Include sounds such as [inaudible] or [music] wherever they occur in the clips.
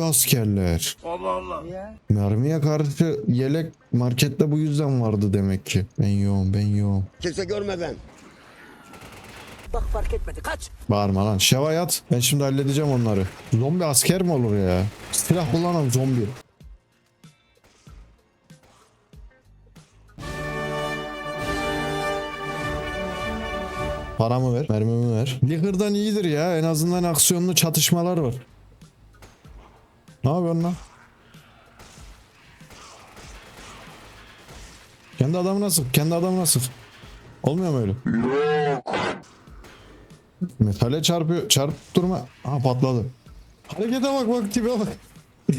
zombi askerler. Ya. Mermiye karşı yelek markette bu yüzden vardı demek ki. Ben yoğum ben yoğum. Kimse görmeden. Bak fark etmedi kaç. Bağırma lan. Şeva yat. Ben şimdi halledeceğim onları. Zombi asker mi olur ya? Silah kullanan zombi. Paramı ver, mermimi ver. Liquor'dan iyidir ya. En azından aksiyonlu çatışmalar var. Ne yapıyorsun lan? Kendi adamına sık, kendi adamına sık. Olmuyor mu öyle? Metale çarpıyor. Çarp durma. Aha patladı. Harekete bak bak tipe bak. [laughs]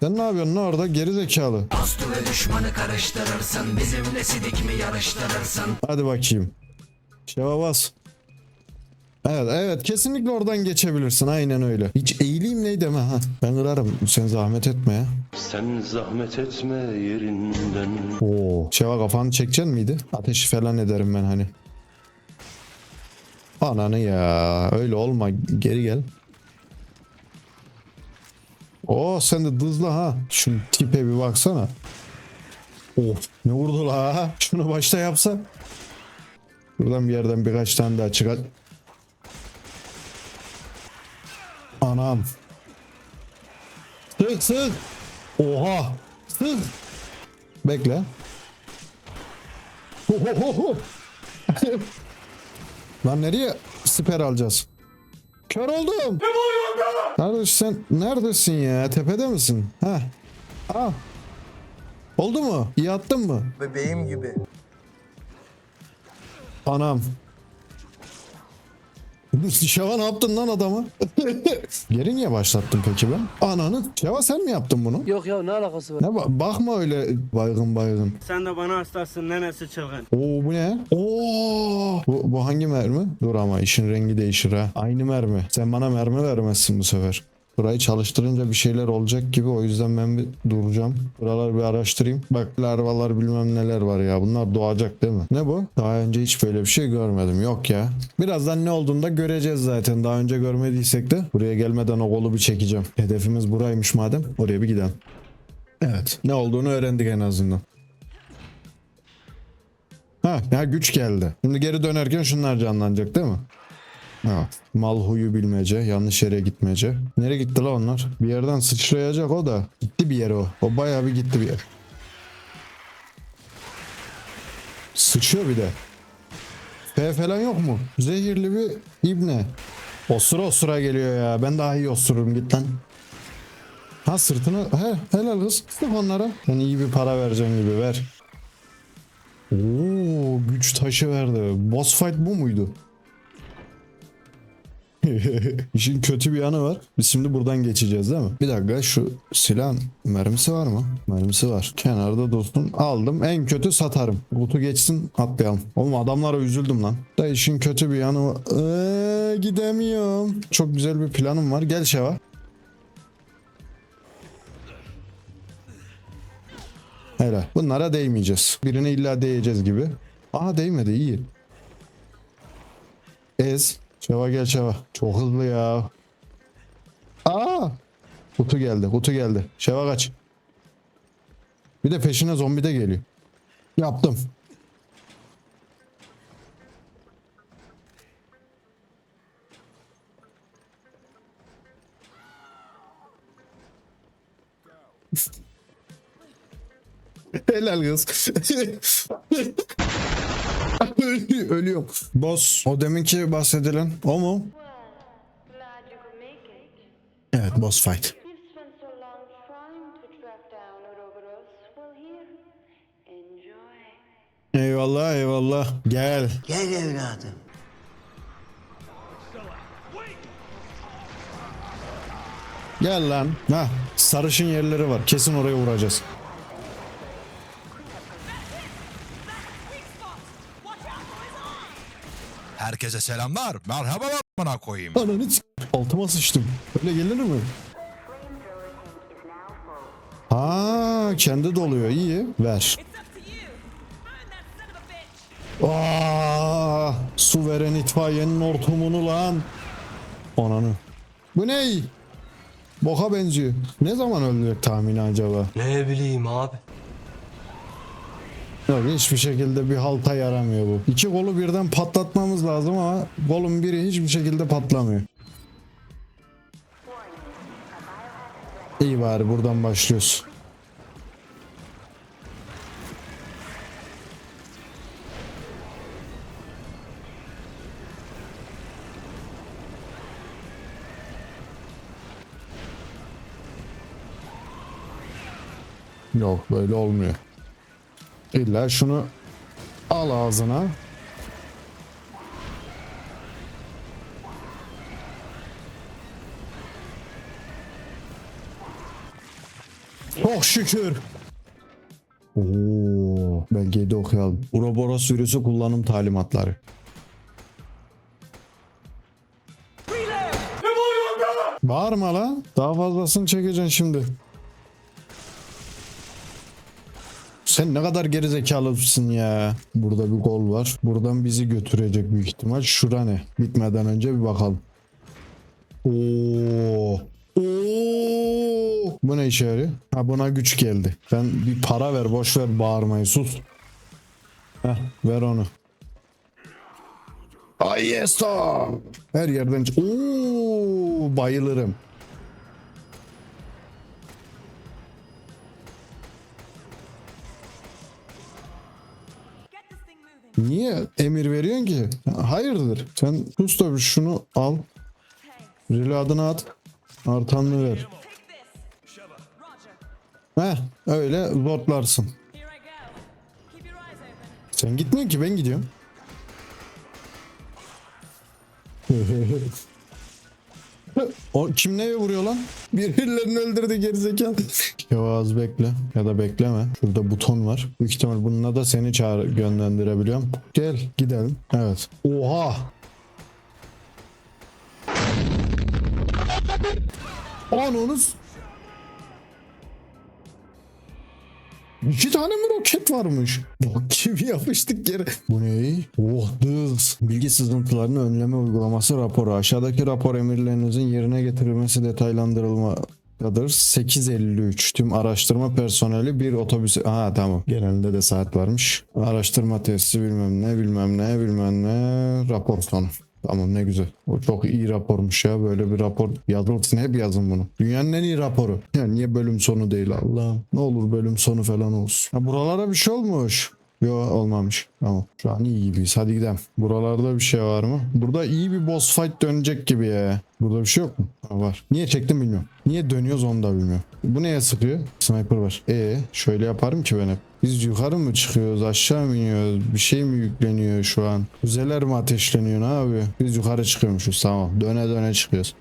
Sen ne yapıyorsun lan orada geri zekalı. Dostu ve düşmanı karıştırırsın Bizimle sidik mi yarıştırırsın Hadi bakayım. Şeva bas. Evet evet kesinlikle oradan geçebilirsin aynen öyle. Hiç eğileyim ne deme ha. Ben kırarım sen zahmet etme ya. Sen zahmet etme yerinden Oo. Şeva kafanı çekeceksin miydi? Ateşi falan ederim ben hani. Ananı ya öyle olma geri gel. Oo sen de hızlı ha. Şu tipe bir baksana. Of ne vurdu la. Şunu başta yapsa. Buradan bir yerden birkaç tane daha çıkar. Anam. Sık sık. Oha. Sık. Bekle. Hohohoho. [laughs] Lan nereye siper alacağız? Kör oldum. Neredesin sen? Neredesin ya? Tepede misin? Ha. Aa. Oldu mu? İyi attın mı? Bebeğim gibi. Anam. Şeva ne yaptın lan adamı? [laughs] Geri niye başlattın peki ben? Ananı. Şeva sen mi yaptın bunu? Yok ya ne alakası var? Ne ba- bakma öyle baygın baygın. Sen de bana hastasın nenesi çılgın. Oo bu ne? Oo bu, bu hangi mermi? Dur ama işin rengi değişir ha. Aynı mermi. Sen bana mermi vermezsin bu sefer. Burayı çalıştırınca bir şeyler olacak gibi o yüzden ben bir duracağım. Buraları bir araştırayım. Bak larvalar bilmem neler var ya. Bunlar doğacak değil mi? Ne bu? Daha önce hiç böyle bir şey görmedim. Yok ya. Birazdan ne olduğunu da göreceğiz zaten. Daha önce görmediysek de buraya gelmeden o kolu bir çekeceğim. Hedefimiz buraymış madem. Oraya bir gidelim. Evet. Ne olduğunu öğrendik en azından. Ha, ya güç geldi. Şimdi geri dönerken şunlar canlanacak değil mi? Ha, mal huyu bilmece, yanlış yere gitmece. Nereye gitti la onlar? Bir yerden sıçrayacak o da. Gitti bir yere o. O bayağı bir gitti bir yer. Sıçıyor bir de. F falan yok mu? Zehirli bir ibne. Osura osura geliyor ya. Ben daha iyi osururum git lan. Ha sırtını he helal kız. Sık onlara. Ben iyi bir para vereceğim gibi ver. Oo, güç taşı verdi. Boss fight bu muydu? [laughs] İşin kötü bir yanı var. Biz şimdi buradan geçeceğiz değil mi? Bir dakika şu silahın mermisi var mı? Mermisi var. Kenarda dursun. Aldım. En kötü satarım. Kutu geçsin atlayalım. Oğlum adamlara üzüldüm lan. Da işin kötü bir yanı var. Ee, gidemiyorum. Çok güzel bir planım var. Gel Şeva. Helal. Bunlara değmeyeceğiz. Birine illa değeceğiz gibi. Aha değmedi iyi. Ez. Şeva gel Şeva. Çok hızlı ya. Aa! Kutu geldi. Kutu geldi. Şeva kaç. Bir de peşine zombi de geliyor. Yaptım. [laughs] Helal kız. [laughs] [laughs] Ölü- Ölüyorum. Boss. O deminki bahsedilen o mu? Evet boss fight. Eyvallah eyvallah. Gel. Gel evladım. Gel lan. Ha, sarışın yerleri var. Kesin oraya vuracağız. Herkese selamlar. Merhaba bana koyayım. Ananı s- altıma sıçtım. Öyle gelir mi? Ha, kendi doluyor. iyi. Ver. Aa, su veren itfaiyenin ortamını lan. Ananı. Bu ne? Boka benziyor. Ne zaman ölecek tahmini acaba? Ne bileyim abi. Yok hiçbir şekilde bir halta yaramıyor bu. İki kolu birden patlatmamız lazım ama kolun biri hiçbir şekilde patlamıyor. İyi bari buradan başlıyoruz. Yok böyle olmuyor. İlla şunu al ağzına. Çok şükür. Oo, belgeyi de okuyalım. Uroboros sürüsü kullanım talimatları. Bağırma lan. Daha fazlasını çekeceksin şimdi. Sen ne kadar gerizekalısın ya. Burada bir gol var. Buradan bizi götürecek büyük ihtimal. Şura ne? Bitmeden önce bir bakalım. Oo. Oo. Bu ne işe yarıyor? Ha buna güç geldi. Ben bir para ver boş ver bağırmayı sus. Heh, ver onu. Ay yes Her yerden Oo, bayılırım. Niye emir veriyorsun ki? Hayırdır? Sen sus da bir şunu al. Reload'ını at. Artanını ver. Heh öyle zortlarsın. Sen gitmiyorsun ki ben gidiyorum. [laughs] [laughs] o kim neye vuruyor lan? Birilerini öldürdü gerizekalı. [laughs] ya az bekle ya da bekleme. Şurada buton var. Büyük ihtimal bununla da seni çağır yönlendirebiliyorum. Gel gidelim. Evet. Oha. Anonuz. İki tane mi roket varmış? Bak gibi yapıştık yere. Bu ne? Oh dız. Bilgi sızıntılarını önleme uygulaması raporu. Aşağıdaki rapor emirlerinizin yerine getirilmesi detaylandırılmalıdır. 8.53 tüm araştırma personeli bir otobüs Aha tamam genelinde de saat varmış araştırma tesisi bilmem ne bilmem ne bilmem ne rapor sonu Tamam ne güzel. O çok iyi rapormuş ya. Böyle bir rapor yazılsın. Hep yazın bunu. Dünyanın en iyi raporu. Ya niye bölüm sonu değil Allah'ım. Ne olur bölüm sonu falan olsun. Ha, buralara bir şey olmuş. Yo olmamış. Tamam. Şu an iyi gibiyiz. Hadi gidelim. Buralarda bir şey var mı? Burada iyi bir boss fight dönecek gibi ya. Burada bir şey yok mu? Ha, var. Niye çektim bilmiyorum. Niye dönüyoruz onu da bilmiyorum. Bu neye sıkıyor? Sniper var. E şöyle yaparım ki ben hep. Biz yukarı mı çıkıyoruz aşağı mı iniyoruz? Bir şey mi yükleniyor şu an? Füzeler mi ateşleniyor ne yapıyor? Biz yukarı çıkıyormuşuz tamam. Döne döne çıkıyoruz.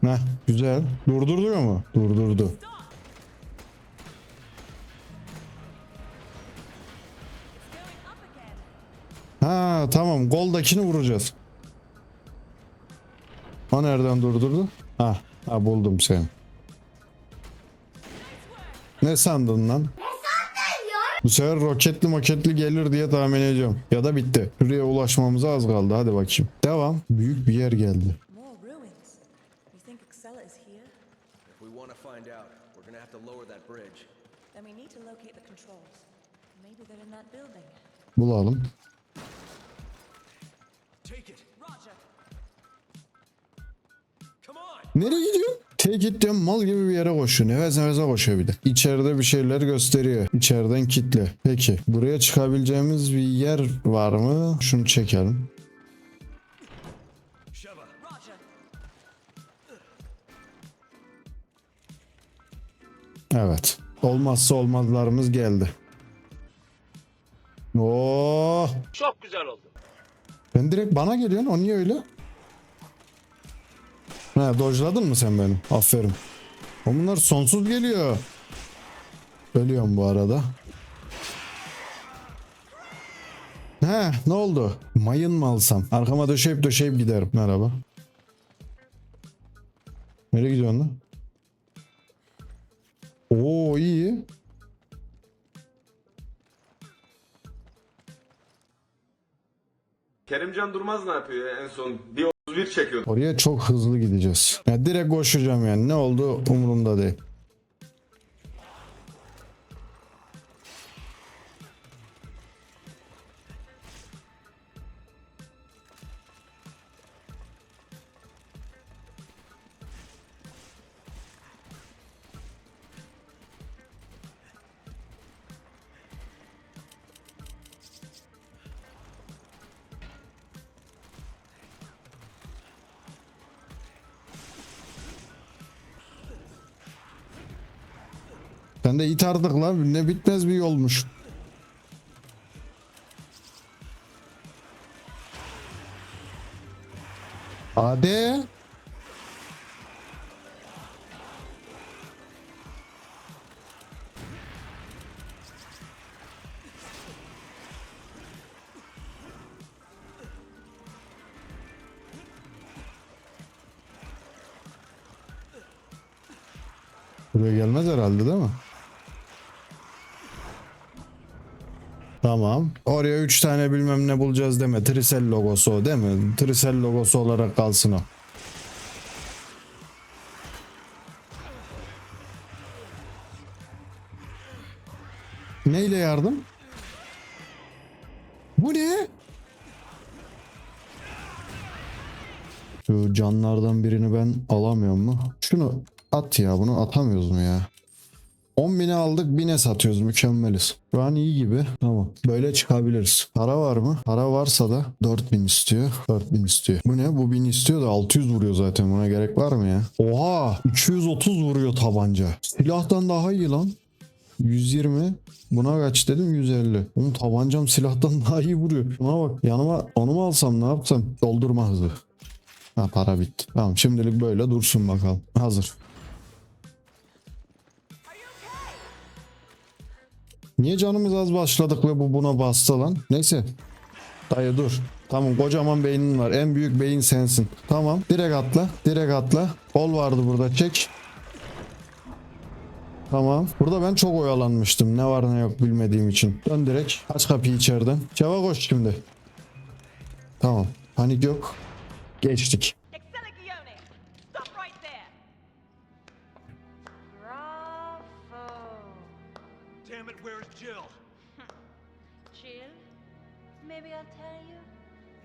Heh güzel. Durdurduyor mu? Durdurdu. Ha tamam. Goldakini vuracağız. O nereden durdurdu? Ha, ha buldum seni. Ne sandın lan bu sefer roketli moketli gelir diye tahmin ediyorum. Ya da bitti. Şuraya ulaşmamıza az kaldı. Hadi bakayım. Devam. Büyük bir yer geldi. Bulalım. Nereye gidiyorsun? Take it diyorum mal gibi bir yere koşuyor. Nefes nefese koşuyor bir de. İçeride bir şeyler gösteriyor. İçeriden kitle. Peki. Buraya çıkabileceğimiz bir yer var mı? Şunu çekelim. Evet. Olmazsa olmazlarımız geldi. Oo. Çok güzel oldu. Ben direkt bana geliyorsun. O niye öyle? He dojladın mı sen beni? Aferin. O bunlar sonsuz geliyor. Ölüyorum bu arada. He ne oldu? Mayın mı alsam? Arkama döşeyip döşeyip giderim. Merhaba. Nereye gidiyorsun lan? Oo iyi. Kerimcan Durmaz ne yapıyor ya en son? Bir Oraya çok hızlı gideceğiz. Ya direkt koşacağım yani. Ne oldu umurumda değil. Artık lan. Ne bitmez bir yolmuş. Hadi. Buraya gelmez herhalde değil mi? Tamam. Oraya 3 tane bilmem ne bulacağız deme. Trisel logosu o değil mi? Trisel logosu olarak kalsın o. Neyle yardım? Bu ne? Şu canlardan birini ben alamıyorum mu? Şunu at ya bunu atamıyoruz mu ya? 10 bine aldık 1000'e satıyoruz mükemmeliz. Şu an iyi gibi. Tamam. Böyle çıkabiliriz. Para var mı? Para varsa da 4000 istiyor. 4000 istiyor. Bu ne? Bu 1000 istiyor da 600 vuruyor zaten. Buna gerek var mı ya? Oha! 230 vuruyor tabanca. Silahtan daha iyi lan. 120. Buna kaç dedim 150. Oğlum tabancam silahtan [laughs] daha iyi vuruyor. Şuna bak. Yanıma onu mu alsam ne yapsam? Doldurma hızı. Ha para bitti. Tamam şimdilik böyle dursun bakalım. Hazır. Niye canımız az başladık ve bu buna bastı lan? Neyse. Dayı dur. Tamam kocaman beynin var. En büyük beyin sensin. Tamam. Direkt atla. Direkt atla. Kol vardı burada. Çek. Tamam. Burada ben çok oyalanmıştım. Ne var ne yok bilmediğim için. Dön direkt. Aç kapıyı içeriden. Ceva koş şimdi. Tamam. Panik yok. Geçtik. Jill? Maybe I'll tell you.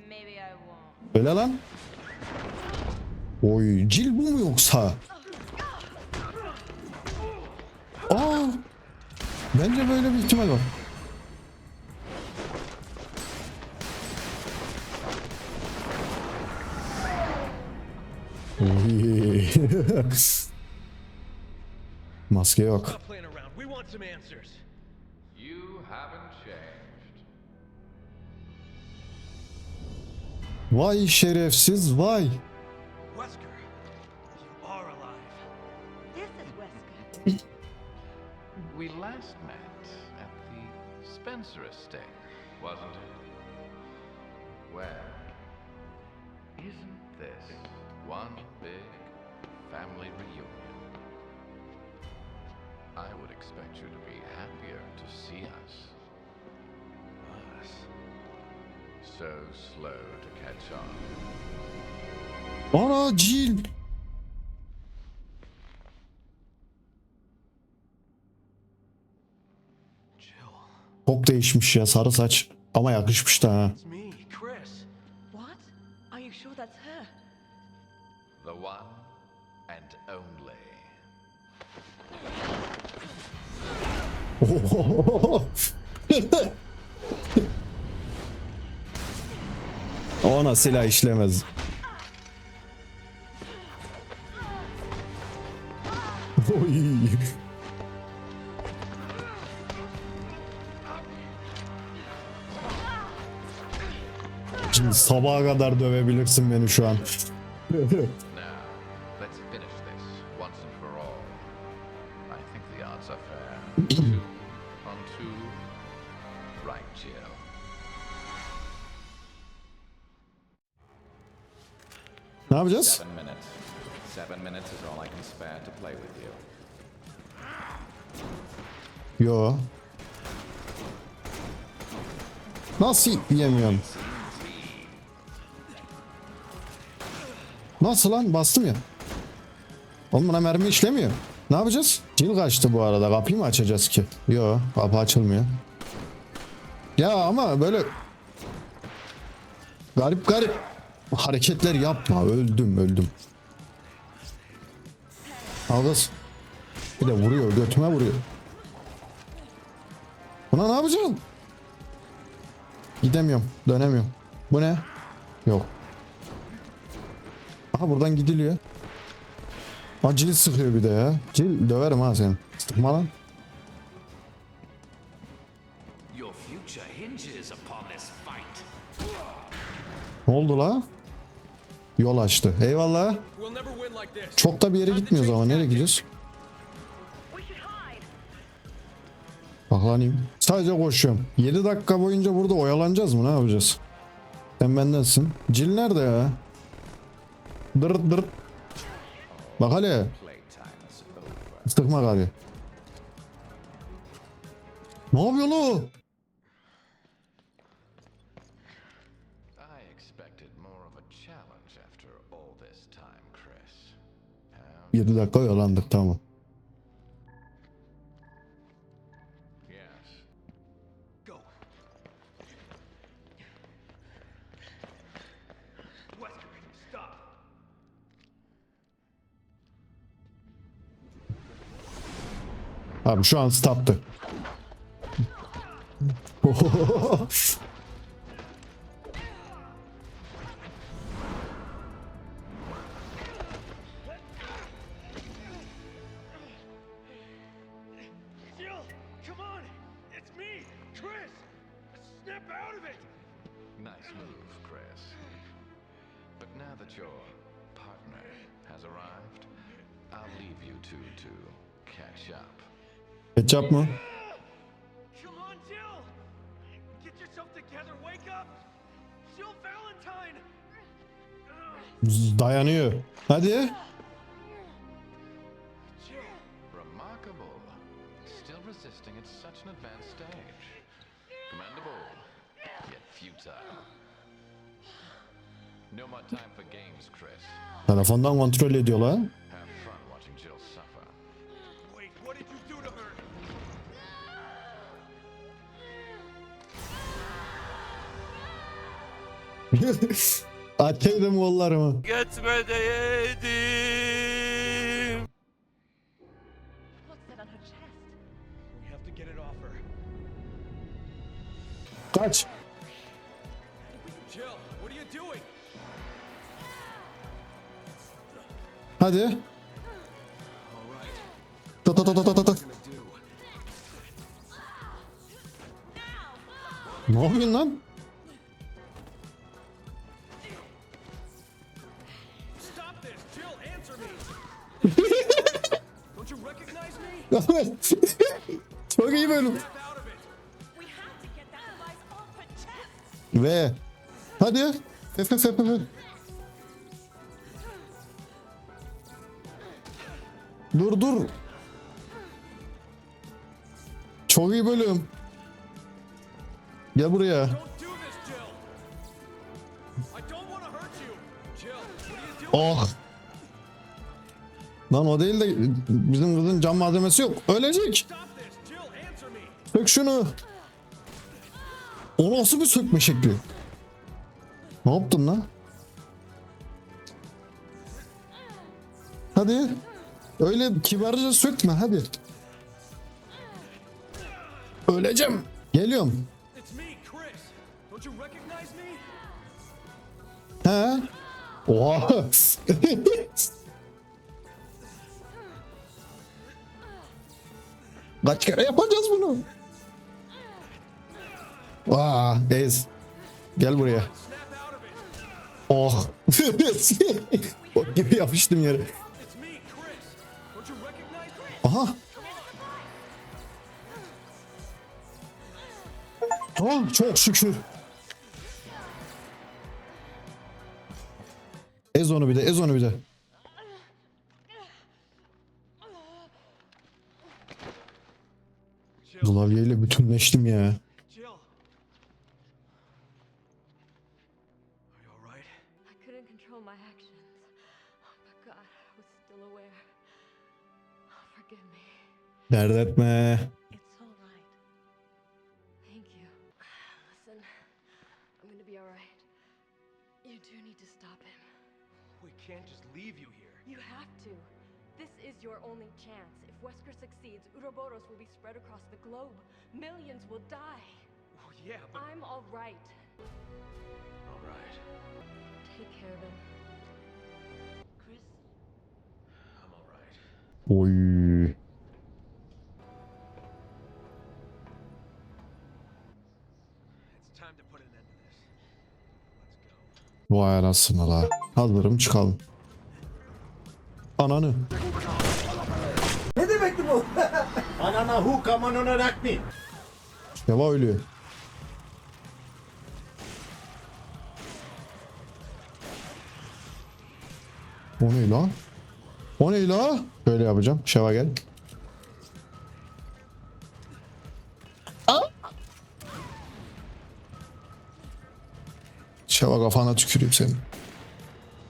Maybe I won't. Öyle lan. Oy cil bu mu yoksa? Aa. Bence böyle bir ihtimal var. [laughs] Maske yok. You haven't changed. Vay şerefsiz vay. Wesker, you are alive. This is Wesker. We last met at the Spencer estate, wasn't it? Well, isn't this one big family reunion? I would expect you to be happier to see us. Us. So slow to catch on. Ana cil. Çok değişmiş ya sarı saç. Ama yakışmış da ha. [laughs] Ona silah işlemez. Oy. Şimdi sabaha kadar dövebilirsin beni şu an. With you. Yo. Nasıl yiyemiyorum? Nasıl lan? Bastım ya. Oğlum buna mermi işlemiyor. Ne yapacağız? Cil kaçtı bu arada. Kapıyı mı açacağız ki? Yo kapı açılmıyor. Ya ama böyle garip garip hareketler yapma. Öldüm öldüm. Al kız. Bir de vuruyor götüme vuruyor. Buna ne yapacağım? Gidemiyorum. Dönemiyorum. Bu ne? Yok. Aha buradan gidiliyor. Aa cil sıkıyor bir de ya. Cil döverim ha seni. Sıkma lan. Ne oldu la? Yol açtı. Eyvallah. Çok da bir yere gitmiyoruz ama nereye gidiyoruz? Baklanayım. Sadece koşuyorum. 7 dakika boyunca burada oyalanacağız mı? Ne yapacağız? Sen bendensin. Cil nerede ya? Dırt dırt. Bak hele. Sıkma gari. Ne yapıyor lo? 7 dakika oyalandık tamam. Abi şu an stop'tı. [laughs] time for games, Chris. Telefondan kontrol ediyor lan. İt off her. Kaç. Hadi. Ta ta ta ta ta. Ne yapıyorsun lan? Off her chest. Ve. Hadi. Fef fef fef fef. Dur dur. Çok iyi bölüm. Gel buraya. Don't Lan o değil de bizim kızın cam malzemesi yok. Ölecek. Sök şunu. O nasıl bir sökme şekli? Ne yaptın lan? Hadi. Öyle kibarca sökme hadi. Öleceğim. Geliyorum. He? Oha. [laughs] Kaç kere yapacağız bunu? Aa, Ez. Gel buraya. Oh. [laughs] o gibi yapıştım yere. Aha. Ah, çok şükür. Ez onu bir de, ez onu bir de. Klavyeyle bütünleştim ya. Dert etme. Succeeds, Uroboros will be spread across the globe. Millions will die. Oh, yeah, but. I'm alright. All right, Take care of him. Chris, I'm all right. Oy. It's time to put an end to this. Let's go. Vay anasını la. Hazırım çıkalım. Ananı. Ne demekti bu? [laughs] Yava ölüyor. O ne la? O ne la? Böyle yapacağım. Şeva gel. Şeva kafana tüküreyim senin.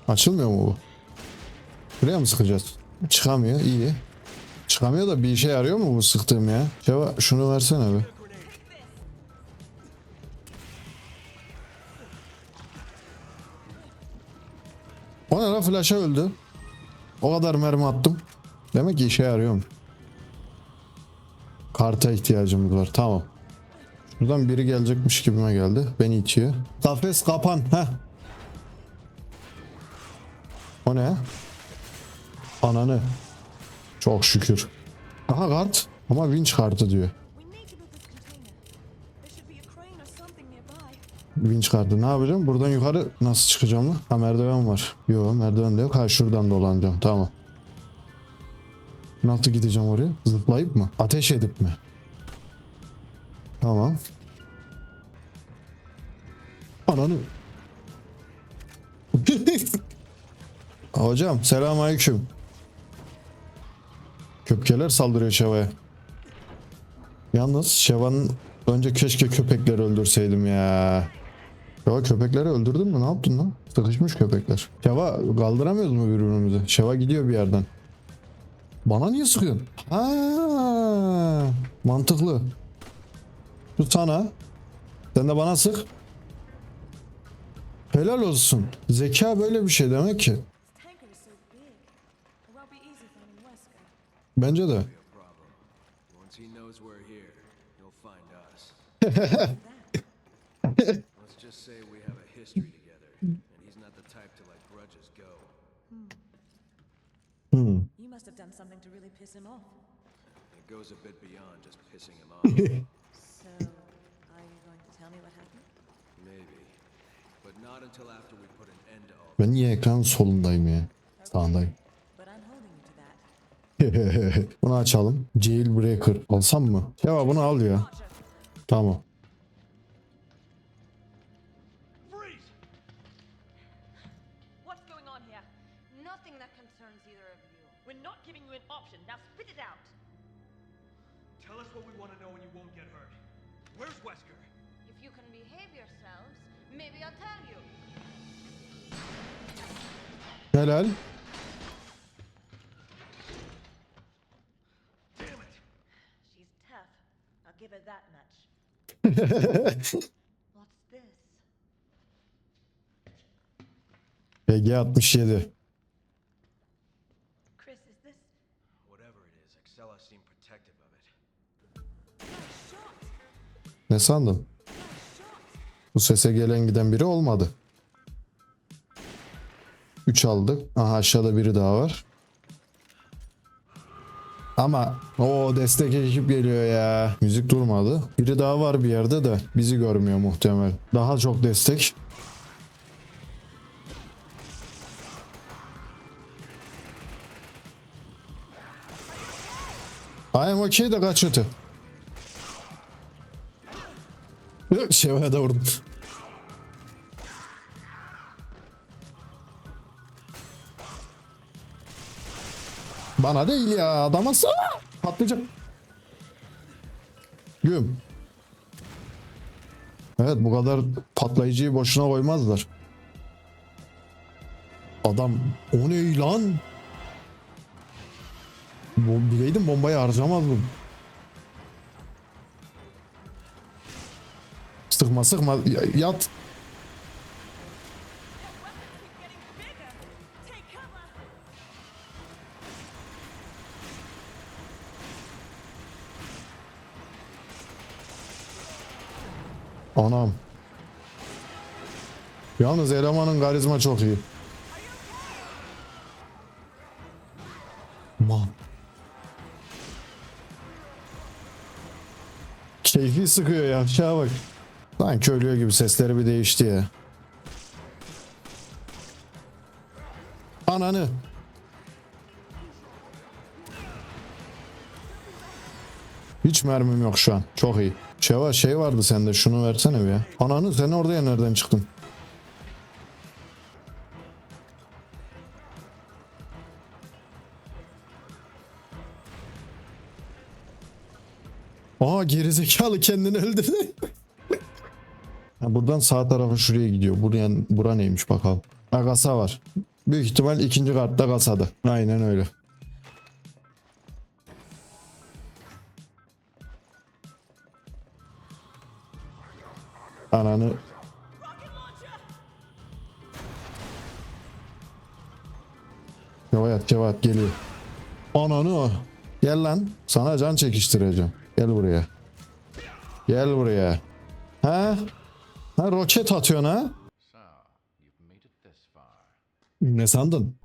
Açılmıyor mu bu? Buraya mı sıkacağız? Çıkamıyor. iyi. Çıkamıyor da bir işe yarıyor mu bu sıktığım ya? Şeva şunu versene be. O ne la flash'a öldü. O kadar mermi attım. Demek ki işe yarıyor? Karta ihtiyacımız var. Tamam. Şuradan biri gelecekmiş gibime geldi. Beni itiyor. Kafes kapan. Heh. O ne? Ananı. Çok şükür. Aha kart. Ama winch kartı diyor. Winch kartı. Ne yapacağım? Buradan yukarı nasıl çıkacağım mı? Ha merdiven var. Yok merdiven de yok. Ha şuradan dolanacağım. Tamam. Nasıl gideceğim oraya? Zıplayıp mı? Ateş edip mi? Tamam. Ananı. [laughs] Hocam selamünaleyküm. Köpkeler saldırıyor Şeva'ya. Yalnız Şeva'nın önce keşke köpekleri öldürseydim ya. Şeva köpekleri öldürdün mü? Ne yaptın lan? Sıkışmış köpekler. Şeva kaldıramıyoruz mu birbirimizi? Şeva gidiyor bir yerden. Bana niye sıkıyorsun? Ha, mantıklı. Şu sana. Sen de bana sık. Helal olsun. Zeka böyle bir şey demek ki. This tanker is so big. It won't be easy finding Wesker. Bence de. Once he knows we're here, he'll find us. Let's just say we have a history together, and he's not the type to let grudges go. You must have done something to really piss him off. It goes a bit beyond just pissing him off, [laughs] So, are you going to tell me what happened? maybe. But not until after we put an end to all Ben niye ekran solundayım ya? Sağındayım. But I'm holding you to that. [laughs] bunu açalım. Jailbreaker. Alsam mı? Ya bunu al ya. Tamam. Freeze! What's going on here? Nothing that concerns either of you. We're not giving you an option. Now spit it out. Tell us what we want to know and you won't get hurt. Where's Wesker? If you can behave yourselves, maybe I'll tell you. Helal. Damn it! She's tough. Her that much. [laughs] What's this? PG-67. Chris, is this? Whatever it is, Excella seemed protective of it. Ne sandın? Bu sese gelen giden biri olmadı. 3 aldık. Aha aşağıda biri daha var. Ama o destek ekip geliyor ya. Müzik durmadı. Biri daha var bir yerde de bizi görmüyor muhtemel. Daha çok destek. I am okay de kaç öte. Şevaya da vurdum. Bana değil ya adama sana patlayacak. Güm. Evet bu kadar patlayıcıyı boşuna koymazlar. Adam o ne lan? Bileydim bombayı harcamazdım. Sıkma sıkma Ya- yat. Anam. Yalnız elemanın karizma çok iyi. Man. Keyfi sıkıyor ya. Şuna bak. Sanki ölüyor gibi sesleri bir değişti ya. Ananı. Hiç mermim yok şu an. Çok iyi. Şeva şey vardı sende şunu versene bir ya. Ananı sen oraya nereden çıktın? Aa gerizekalı kendini öldürdü. [laughs] Buradan sağ tarafa şuraya gidiyor. Buraya, bura neymiş bakalım. Ha kasa var. Büyük ihtimal ikinci kartta kasada. Aynen öyle. Ananı. Cevat Cevat geliyor. Ananı o. Gel lan. Sana can çekiştireceğim. Gel buraya. Gel buraya. Ha? Ha roket atıyorsun ha? Ne sandın?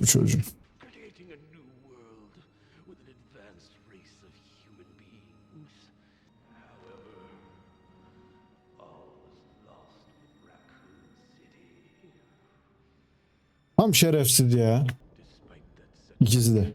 Raccoon City. Tam şerefsiz ya. İkisi de.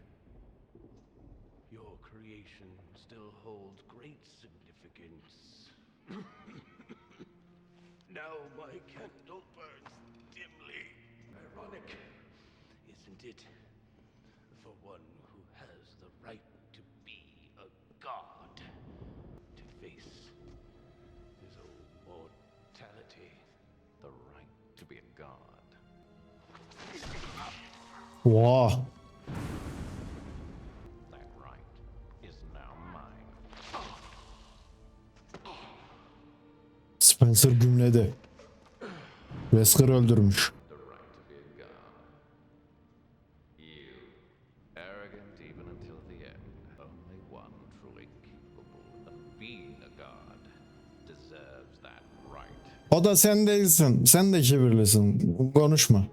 A god deserves that right. O da sen değilsin. Sen de kibirlisin. Konuşma.